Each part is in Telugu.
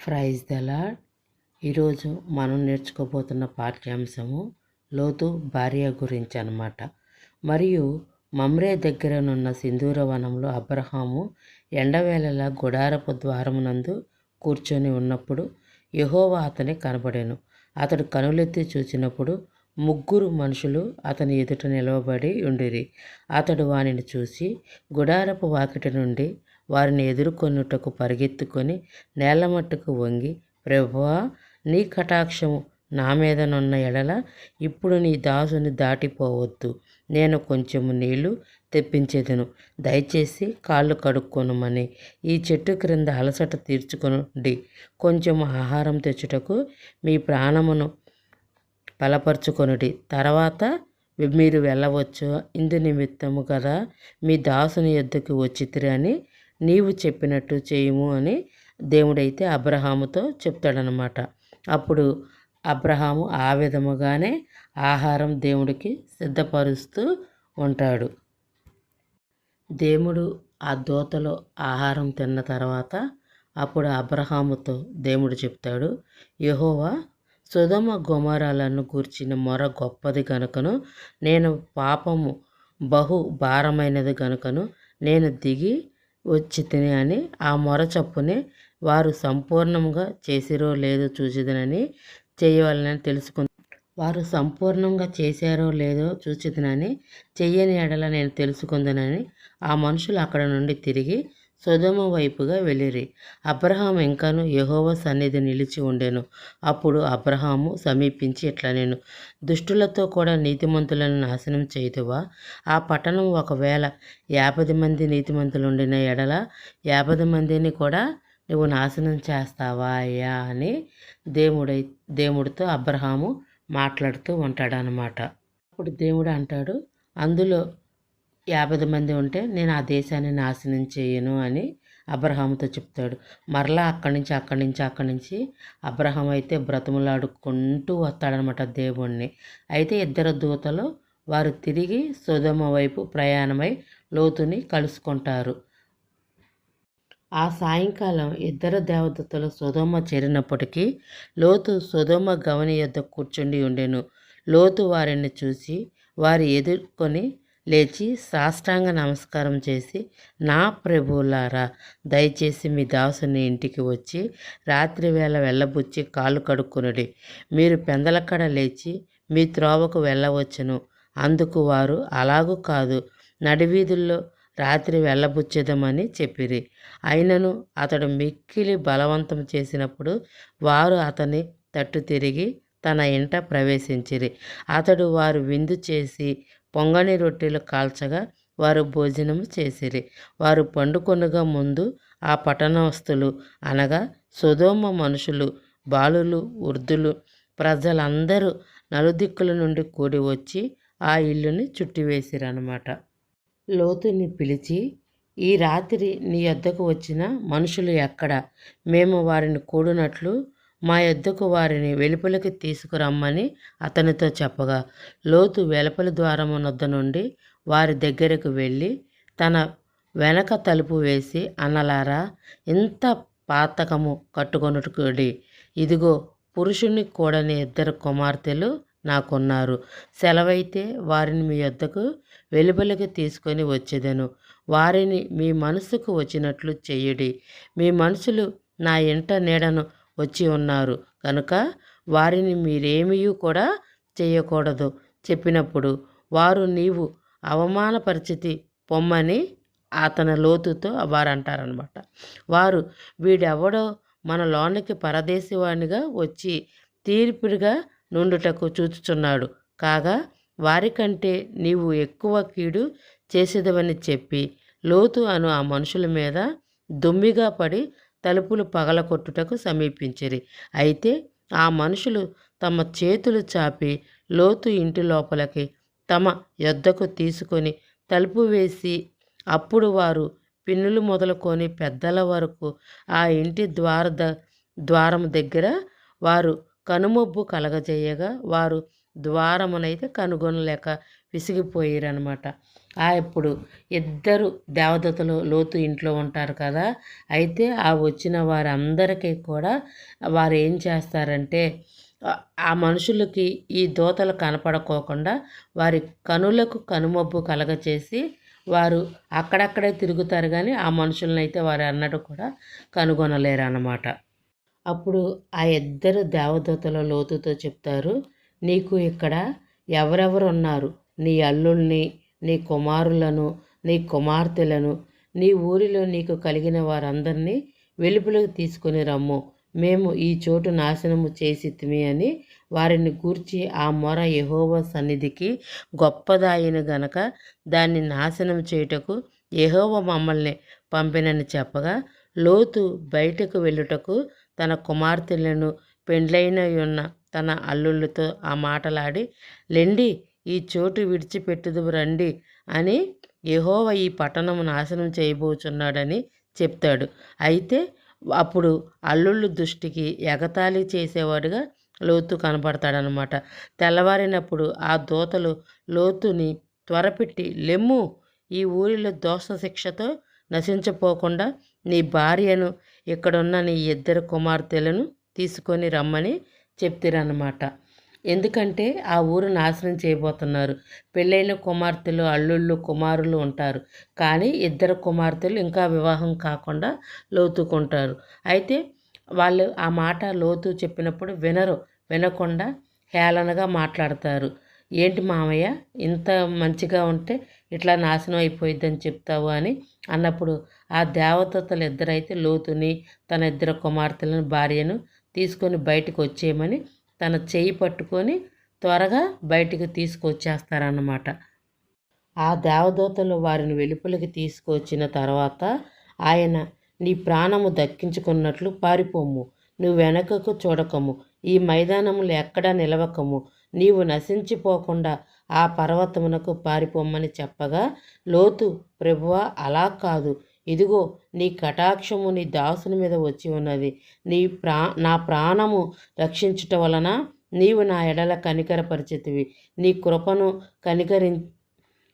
ప్రైజ్ ద లాడ్ ఈరోజు మనం నేర్చుకోబోతున్న పాఠ్యాంశము లోతు భార్య గురించి అన్నమాట. మరియు మమ్రే దగ్గరనున్న సింధూర వనంలో అబ్రహాము ఎండవేళల గుడారపు ద్వారమునందు కూర్చొని ఉన్నప్పుడు యహోవా అతని కనబడెను. అతడు కనులెత్తి చూచినప్పుడు ముగ్గురు మనుషులు అతని ఎదుట నిలవబడి ఉండిరి. అతడు వానిని చూసి గుడారపు వాకిటి నుండి వారిని ఎదుర్కొనుటకు పరిగెత్తుకొని నేలమట్టుకు వంగి ప్రభువా నీ కటాక్షము నా మీదనున్న ఎడల ఇప్పుడు నీ దాసుని దాటిపోవద్దు. నేను కొంచెము నీళ్ళు తెప్పించేదను. దయచేసి కాళ్ళు కడుక్కొనుమని. ఈ చెట్టు క్రింద అలసట తీర్చుకొనుడి. కొంచెము ఆహారం తెచ్చుటకు మీ ప్రాణమును బలపరుచుకొనుడి. తర్వాత మీరు వెళ్ళవచ్చు ఇందు నిమిత్తము కదా మీ దాసుని యొద్దకు వచ్చితిరి అని నీవు చెప్పినట్టు చేయము అని దేవుడైతే అబ్రహాముతో చెప్తాడనమాట అప్పుడు అబ్రహాము ఆ విధముగానే ఆహారం దేవుడికి సిద్ధపరుస్తూ ఉంటాడు. దేవుడు ఆ దోతలో ఆహారం తిన్న తర్వాత అప్పుడు అబ్రహాముతో దేవుడు చెప్తాడు యహోవా సుధమ గుమరాలను గూర్చిన మొర గొప్పది కనుకను నేను పాపము బహు భారమైనది కనుకను నేను దిగి వచ్చి తిని అని ఆ మొర చప్పునే వారు సంపూర్ణంగా చేసిరో లేదో చూసిదనని చేయవలనని తెలుసుకుంది. వారు సంపూర్ణంగా చేశారో లేదో చూచిదనని చెయ్యని ఎడల నేను తెలుసుకుందనని ఆ మనుషులు అక్కడ నుండి తిరిగి సుధమ వైపుగా వెళ్ళిరి. అబ్రహాం ఇంకాను యహోవ సన్నిధి నిలిచి ఉండెను. అప్పుడు అబ్రహాము సమీపించి ఇట్లా నేను? దుష్టులతో కూడా నీతిమంతులను నాశనం చేయుదువా? ఆ పట్టణం ఒకవేళ యాభై మంది నీతిమంతులు ఉండిన ఎడల యాభై మందిని కూడా నువ్వు నాశనం చేస్తావా అయ్యా అని దేవుడై దేవుడితో అబ్రహాము మాట్లాడుతూ ఉంటాడనమాట అప్పుడు దేవుడు అంటాడు అందులో యాభై మంది ఉంటే నేను ఆ దేశాన్ని నాశనం చేయను అని అబ్రహాముతో చెప్తాడు. మరలా అక్కడి నుంచి అక్కడి నుంచి అక్కడి నుంచి అబ్రహాం అయితే బ్రతములాడుకుంటూ వస్తాడనమాట దేవుణ్ణి. అయితే ఇద్దరు దూతలు వారు తిరిగి సుధమ వైపు ప్రయాణమై లోతుని కలుసుకుంటారు. ఆ సాయంకాలం ఇద్దరు దేవదత్తలు సుధమ చేరినప్పటికీ లోతు సుధమ గవని యొద్ద కూర్చుండి ఉండెను. లోతు వారిని చూసి వారి ఎదుర్కొని లేచి సాష్టాంగ నమస్కారం చేసి నా ప్రభువులారా దయచేసి మీ దాసుని ఇంటికి వచ్చి రాత్రి వేళ వెళ్ళబుచ్చి కాళ్ళు కడుక్కునుడి. మీరు పెందలక్కడ లేచి మీ త్రోవకు వెళ్ళవచ్చును. అందుకు వారు అలాగూ కాదు నడివీధుల్లో రాత్రి వెళ్ళబుచ్చేదమని చెప్పిరి. అయినను అతడు మిక్కిలి బలవంతం చేసినప్పుడు వారు అతని తట్టు తిరిగి తన ఇంట ప్రవేశించిరి. అతడు వారు విందు చేసి పొంగని రొట్టెలు కాల్చగా వారు భోజనము చేసిరి. వారు పండుకొనగా ముందు ఆ పట్టణస్థులు అనగా సుధోమ మనుషులు బాలులు వృద్ధులు ప్రజలందరూ నలుదిక్కుల నుండి కూడి వచ్చి ఆ ఇల్లుని చుట్టివేసిరనమాట లోతుని పిలిచి ఈ రాత్రి నీ యొద్దకు వచ్చిన మనుషులు ఎక్కడ? మేము వారిని కూడినట్లు మా యొద్దకు వారిని వెలుపలికి తీసుకురమ్మని అతనితో చెప్పగా లోతు వెలుపలి ద్వారమునొద్ద నుండి వారి దగ్గరకు వెళ్ళి తన వెనక తలుపు వేసి అన్నలారా ఇంత పాతకము కట్టుకొనుటుకుడి. ఇదిగో పురుషుని కూడని ఇద్దరు కుమార్తెలు నాకున్నారు. సెలవైతే వారిని మీ యొద్దకు వెలుపలికి తీసుకొని వచ్చేదను. వారిని మీ మనసుకు వచ్చినట్లు చెయ్యడి మీ మనసులు నా ఇంట నీడను వచ్చి ఉన్నారు. కనుక వారిని మీరేమీ కూడా చేయకూడదు. చెప్పినప్పుడు వారు నీవు అవమాన పరిస్థితి పొమ్మని అతని లోతుతో వారు అంటారనమాట వారు వీడెవడో మన లోనికి పరదేశివాణిగా వచ్చి తీర్పుడిగా నుండుటకు చూచుచున్నాడు. కాగా వారికంటే నీవు ఎక్కువ కీడు చేసేదవని చెప్పి లోతు అను ఆ మనుషుల మీద దుమ్మిగా పడి తలుపులు పగలకొట్టుటకు సమీపించిరి. అయితే ఆ మనుషులు తమ చేతులు చాపి లోతు ఇంటి లోపలికి తమ యొద్దకు తీసుకొని తలుపు వేసి అప్పుడు వారు పిన్నులు మొదలుకొని పెద్దల వరకు ఆ ఇంటి ద్వార ద్వారం దగ్గర వారు కనుమొబ్బు కలగజేయగా వారు ద్వారమునైతే కనుగొనలేక విసిగిపోయారనమాట ఆ ఇప్పుడు ఇద్దరు దేవదూతలు లోతు ఇంట్లో ఉంటారు కదా అయితే ఆ వచ్చిన వారందరికీ కూడా వారు ఏం చేస్తారంటే ఆ- మనుషులకి ఈ దూతలు కనపడకోకుండా వారి కనులకు కనుమబ్బు కలగచేసి వారు అక్కడక్కడే తిరుగుతారు కానీ ఆ మనుషులను అయితే వారు అన్నట్టు కూడా కనుగొనలేరు అన్నమాట అప్పుడు ఆ ఇద్దరు దేవదూతల లోతుతో చెప్తారు నీకు ఇక్కడ ఎవరెవరు ఉన్నారు నీ అల్లుల్ని నీ కుమారులను నీ కుమార్తెలను నీ ఊరిలో నీకు కలిగిన వారందరినీ వెలుపులకు తీసుకొని రమ్ము. మేము ఈ చోటు నాశనము చేసితిమి అని వారిని గూర్చి ఆ మొర యహోవ సన్నిధికి గొప్పదాయిన గనక దాన్ని నాశనం చేయుటకు యహోవ మమ్మల్ని పంపినని చెప్పగా లోతు బయటకు వెళ్ళుటకు తన కుమార్తెలను పెండ్లైన ఉన్న తన అల్లుళ్ళతో ఆ మాటలాడి లెండి ఈ చోటు విడిచిపెట్టుదు రండి అని యహోవ ఈ పట్టణము నాశనం చేయబోచున్నాడని చెప్తాడు. అయితే అప్పుడు అల్లుళ్ళు దృష్టికి ఎగతాళి చేసేవాడుగా లోతు కనపడతాడనమాట తెల్లవారినప్పుడు ఆ దూతలు లోతుని త్వరపెట్టి లెమ్ము ఈ ఊరిలో దోష శిక్షతో నశించపోకుండా నీ భార్యను ఇక్కడున్న నీ ఇద్దరు కుమార్తెలను తీసుకొని రమ్మని చెప్తారన్నమాట. ఎందుకంటే ఆ ఊరు నాశనం చేయబోతున్నారు. పెళ్ళైన కుమార్తెలు అల్లుళ్ళు కుమారులు ఉంటారు. కానీ ఇద్దరు కుమార్తెలు ఇంకా వివాహం కాకుండా లోతుకుంటారు. అయితే వాళ్ళు ఆ మాట లోతు చెప్పినప్పుడు వినరు వినకుండా హేళనగా మాట్లాడతారు. ఏంటి మామయ్య ఇంత మంచిగా ఉంటే ఇట్లా నాశనం అయిపోయిద్దని చెప్తావు అని అన్నప్పుడు ఆ దేవతలు ఇద్దరైతే లోతుని తన ఇద్దరు కుమార్తెలను భార్యను తీసుకొని బయటకు వచ్చేయమని తన చేయి పట్టుకొని త్వరగా బయటికి తీసుకొచ్చేస్తారన్నమాట. ఆ దేవదూతలు వారిని వెలుపలికి తీసుకొచ్చిన తర్వాత ఆయన నీ ప్రాణము దక్కించుకున్నట్లు పారిపోము. నువ్వు వెనకకు చూడకము. ఈ మైదానములు ఎక్కడా నిలవకము. నీవు నశించిపోకుండా ఆ పర్వతమునకు పారిపోమ్మని చెప్పగా లోతు ప్రభువ అలా కాదు. ఇదిగో నీ కటాక్షము నీ దాసుని మీద వచ్చి ఉన్నది. నీ ప్రా నా ప్రాణము రక్షించుట వలన నీవు నా ఎడల కనికరపరిచితివి. నీ కృపను కనికరి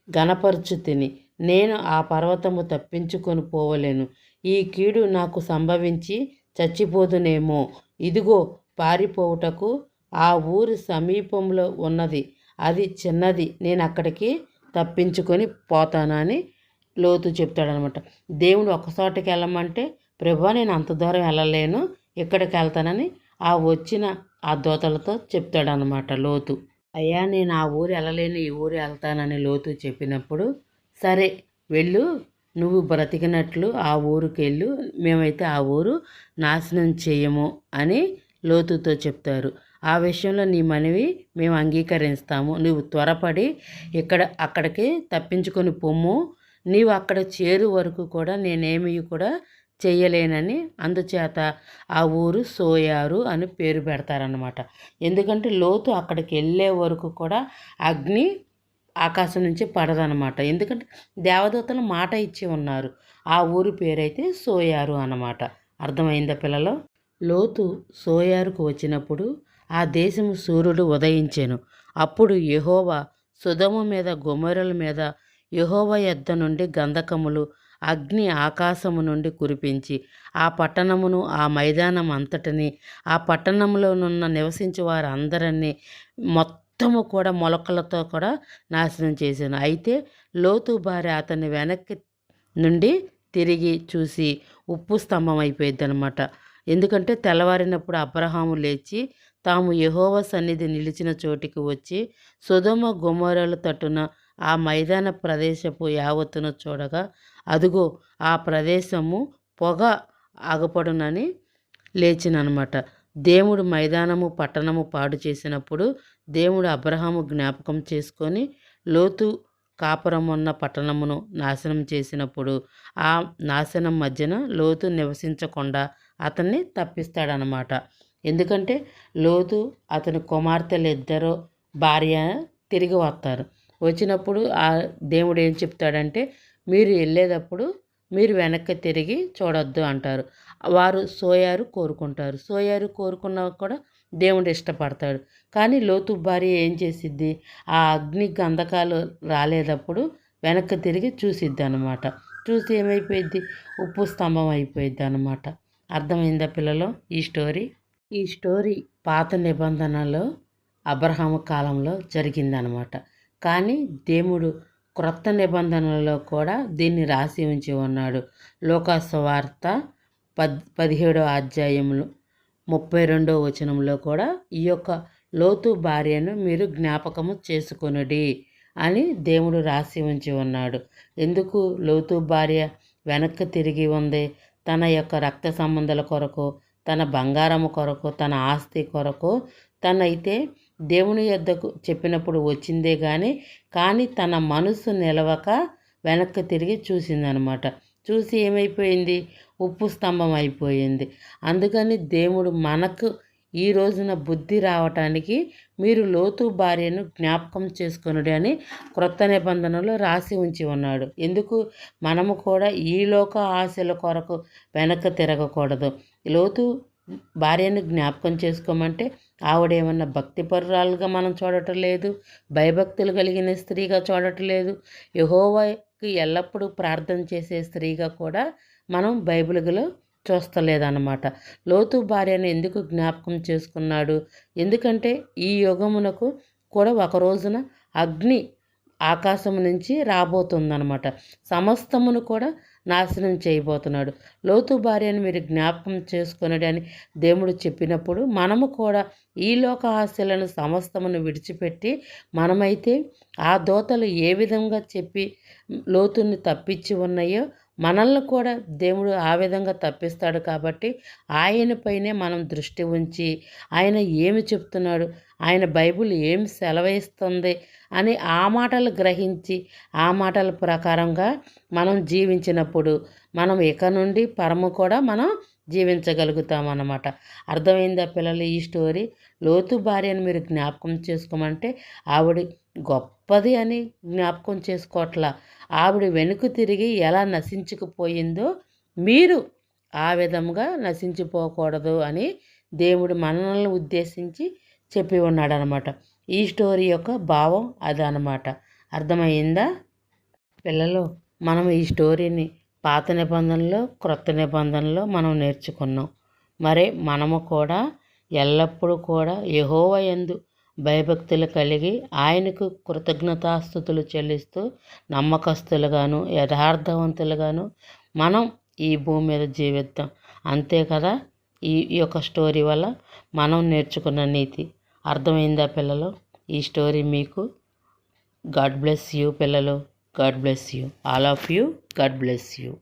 గణపరచు తిని నేను ఆ పర్వతము తప్పించుకొని పోవలేను. ఈ కీడు నాకు సంభవించి చచ్చిపోదునేమో. ఇదిగో పారిపోవుటకు ఆ ఊరి సమీపంలో ఉన్నది. అది చిన్నది. నేను అక్కడికి తప్పించుకొని పోతానని లోతు చెప్తాడనమాట. దేవుడు ఒక వెళ్ళమంటే ప్రభా నేను అంత దూరం వెళ్ళలేను ఇక్కడికి వెళ్తానని ఆ వచ్చిన ఆ దోతలతో చెప్తాడనమాట లోతు. అయ్యా నేను ఆ ఊరు వెళ్ళలేను ఈ ఊరు వెళ్తానని లోతు చెప్పినప్పుడు సరే వెళ్ళు నువ్వు బ్రతికినట్లు ఆ ఊరికి వెళ్ళు మేమైతే ఆ ఊరు నాశనం చేయము అని లోతుతో చెప్తారు. ఆ విషయంలో నీ మనవి మేము అంగీకరిస్తాము నువ్వు త్వరపడి ఇక్కడ అక్కడికి తప్పించుకొని పొమ్ము నీవు అక్కడ చేరు వరకు కూడా నేనేమి కూడా చేయలేనని అందుచేత ఆ ఊరు సోయారు అని పేరు పెడతారనమాట ఎందుకంటే లోతు అక్కడికి వెళ్ళే వరకు కూడా అగ్ని ఆకాశం నుంచి పడదనమాట ఎందుకంటే దేవదూతలు మాట ఇచ్చి ఉన్నారు. ఆ ఊరి పేరైతే సోయారు అన్నమాట. అర్థమైందా పిల్లలు? లోతు సోయారుకు వచ్చినప్పుడు ఆ దేశము సూర్యుడు ఉదయించాను. అప్పుడు యహోవా సుధము మీద గుమరుల మీద యహోవ యొద్ద నుండి గంధకములు అగ్ని ఆకాశము నుండి కురిపించి ఆ పట్టణమును ఆ మైదానం అంతటిని ఆ పట్టణంలోనున్న నివసించే వారందరినీ మొత్తము కూడా మొలకలతో కూడా నాశనం చేశాను. అయితే లోతు భార్య అతని వెనక్కి నుండి తిరిగి చూసి ఉప్పు స్తంభం అయిపోయింది అనమాట ఎందుకంటే తెల్లవారినప్పుడు అబ్రహాము లేచి తాము యహోవ సన్నిధి నిలిచిన చోటికి వచ్చి సుధమ గుమ్మరల తట్టున ఆ మైదాన ప్రదేశపు యావత్తును చూడగా అదుగో ఆ ప్రదేశము పొగ ఆగపడునని లేచిననమాట. దేవుడు మైదానము పట్టణము పాడు చేసినప్పుడు దేవుడు అబ్రహాము జ్ఞాపకం చేసుకొని లోతు కాపురమున్న పట్టణమును నాశనం చేసినప్పుడు ఆ నాశనం మధ్యన లోతు నివసించకుండా అతన్ని తప్పిస్తాడనమాట. ఎందుకంటే లోతు అతని కుమార్తెలు ఇద్దరు భార్య తిరిగి వస్తారు. వచ్చినప్పుడు ఆ దేవుడు ఏం చెప్తాడంటే మీరు వెళ్ళేటప్పుడు మీరు వెనక్కి తిరిగి చూడొద్దు అంటారు. వారు సోయారు కోరుకుంటారు. సోయారు కోరుకున్నా కూడా దేవుడు ఇష్టపడతాడు. కానీ లోతు భార్య ఏం చేసిద్ది? ఆ అగ్ని గంధకాలు రాలేటప్పుడు వెనక్కి తిరిగి చూసిద్ది అనమాట చూసి ఏమైపోయిద్ది? ఉప్పు స్తంభం అయిపోయిద్ది అనమాట అర్థమైందా పిల్లలు ఈ స్టోరీ? ఈ స్టోరీ పాత నిబంధనలో అబ్రహాము కాలంలో జరిగిందనమాట కానీ దేవుడు క్రొత్త నిబంధనలలో కూడా దీన్ని రాసి ఉంచి ఉన్నాడు. లోకాసువార్త పద్ పదిహేడో అధ్యాయంలో ముప్పై రెండో వచనంలో కూడా ఈ యొక్క లోతు భార్యను మీరు జ్ఞాపకము చేసుకొనుడి అని దేవుడు రాసి ఉంచి ఉన్నాడు. ఎందుకు లోతు భార్య వెనక్కి తిరిగి ఉంది? తన యొక్క రక్త సంబంధాల కొరకు తన బంగారము కొరకు తన ఆస్తి కొరకు తనైతే దేవుని యొద్దకు చెప్పినప్పుడు వచ్చిందే కానీ కానీ తన మనసు నిలవక వెనక్కి తిరిగి చూసిందనమాట. చూసి ఏమైపోయింది? ఉప్పు స్తంభం అయిపోయింది. అందుకని దేవుడు మనకు ఈ రోజున బుద్ధి రావటానికి మీరు లోతు భార్యను జ్ఞాపకం చేసుకొనుడి అని క్రొత్త నిబంధనలో రాసి ఉంచి ఉన్నాడు. ఎందుకు? మనము కూడా ఈ లోక ఆశల కొరకు వెనక్కి తిరగకూడదు. లోతు భార్యను జ్ఞాపకం చేసుకోమంటే ఆవిడేమన్నా భక్తిపరురాలుగా మనం చూడటం లేదు భయభక్తులు కలిగిన స్త్రీగా చూడటం లేదు యహోవాకి ఎల్లప్పుడూ ప్రార్థన చేసే స్త్రీగా కూడా మనం బైబిల్లో చూస్తలేదన్నమాట. లోతు భార్యను ఎందుకు జ్ఞాపకం చేసుకున్నాడు? ఎందుకంటే ఈ యుగమునకు కూడా ఒక రోజున అగ్ని ఆకాశం నుంచి రాబోతుందన్నమాట. సమస్తమును కూడా నాశనం చేయబోతున్నాడు. లోతు భార్యను మీరు జ్ఞాపకం చేసుకున్నాడు అని దేవుడు చెప్పినప్పుడు మనము కూడా ఈ లోక ఆశలను సమస్తమును విడిచిపెట్టి మనమైతే ఆ దోతలు ఏ విధంగా చెప్పి లోతుని తప్పించి ఉన్నాయో మనల్ని కూడా దేవుడు ఆ విధంగా తప్పిస్తాడు కాబట్టి ఆయనపైనే మనం దృష్టి ఉంచి ఆయన ఏమి చెప్తున్నాడు ఆయన బైబిల్ ఏం సెలవిస్తుంది అని ఆ మాటలు గ్రహించి ఆ మాటల ప్రకారంగా మనం జీవించినప్పుడు మనం ఇక నుండి పరము కూడా మనం జీవించగలుగుతాం అన్నమాట. అర్థమైందా పిల్లలు ఈ స్టోరీ? లోతు భార్యను మీరు జ్ఞాపకం చేసుకోమంటే ఆవిడ గొప్పది అని జ్ఞాపకం చేసుకోవట్లా. ఆవిడ వెనుక తిరిగి ఎలా నశించుకుపోయిందో మీరు ఆ విధంగా నశించిపోకూడదు అని దేవుడు మనల్ని ఉద్దేశించి చెప్పి ఉన్నాడనమాట. ఈ స్టోరీ యొక్క భావం అదనమాట. అర్థమైందా? పిల్లలు మనం ఈ స్టోరీని పాత నిబంధనలో క్రొత్త నిబంధనలో మనం నేర్చుకున్నాం. మరి మనము కూడా ఎల్లప్పుడూ కూడా యహోవ ఎందు భయభక్తులు కలిగి ఆయనకు కృతజ్ఞతాస్థుతులు చెల్లిస్తూ నమ్మకస్తులుగాను యథార్థవంతులుగాను మనం ఈ భూమి మీద జీవిద్దాం. అంతే కదా? ఈ యొక్క స్టోరీ వల్ల మనం నేర్చుకున్న నీతి. అర్థమైందా పిల్లలు? ఈ స్టోరీ మీకు గాడ్ బ్లెస్ యూ పిల్లలు. God bless you. All of you. God bless you.